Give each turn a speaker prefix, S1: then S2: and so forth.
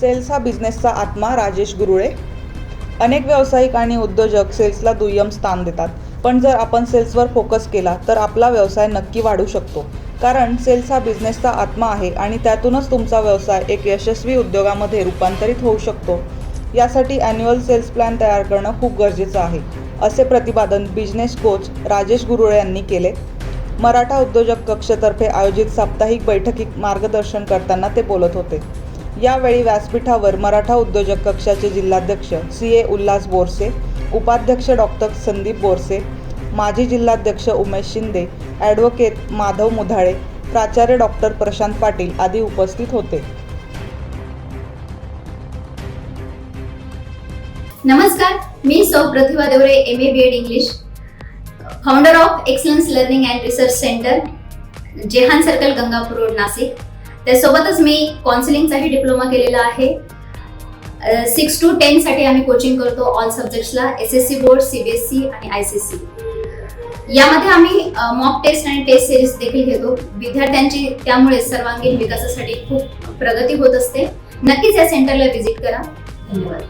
S1: Cells हा बिझनेसचा आत्मा राजेश गुरुळे. अनेक व्यावसायिक आणि उद्योजक सेल्सला दुय्यम स्थान देतात. पण जर आपण सेल्सवर फोकस केला तर आपला व्यवसाय नक्की वाढू शकतो. कारण सेल्स हा बिझनेसचा आत्मा आहे आणि त्यातूनच तुमचा व्यवसाय एक यशस्वी उद्योगामध्ये रूपांतरित होऊ शकतो. यासाठी ॲन्युअल सेल्स प्लॅन तयार करणं खूप गरजेचं आहे असे प्रतिपादन बिझनेस कोच राजेश गुरुळे यांनी केले. मराठा उद्योजक कक्षतर्फे आयोजित साप्ताहिक बैठकीत मार्गदर्शन करताना ते बोलत होते. यावेळी व्यासपीठावर मराठा उद्योजक कक्षाचे जिल्हाध्यक्ष सी ए उल्हास बोरसे उपाध्यक्ष डॉक्टर संदीप बोरसे माजी जिल्हाध्यक्ष उमेश शिंदे ॲडव्होकेट माधव मुधाळे प्राचार्य डॉक्टर प्रशांत पाटील आदी उपस्थित होते.
S2: नमस्कार मी सौ Pratibha Deore M A B Ed English founder of excellence learning and research centre Jehan circle Gangapur road Nashik. त्यासोबतच मी काउन्सिलिंगचाही डिप्लोमा केलेला आहे. सिक्स टू टेनसाठी आम्ही कोचिंग करतो all सब्जेक्ट्सला S S C board C B S C आणि I C C यामध्ये आम्ही mock test आणि टेस्ट सिरीज देखील घेतो. विद्यार्थ्यांची त्यामुळे सर्वांगीण विकासासाठी खूप प्रगती होत असते. नक्कीच या सेंटरला व्हिजिट करा. धन्यवाद.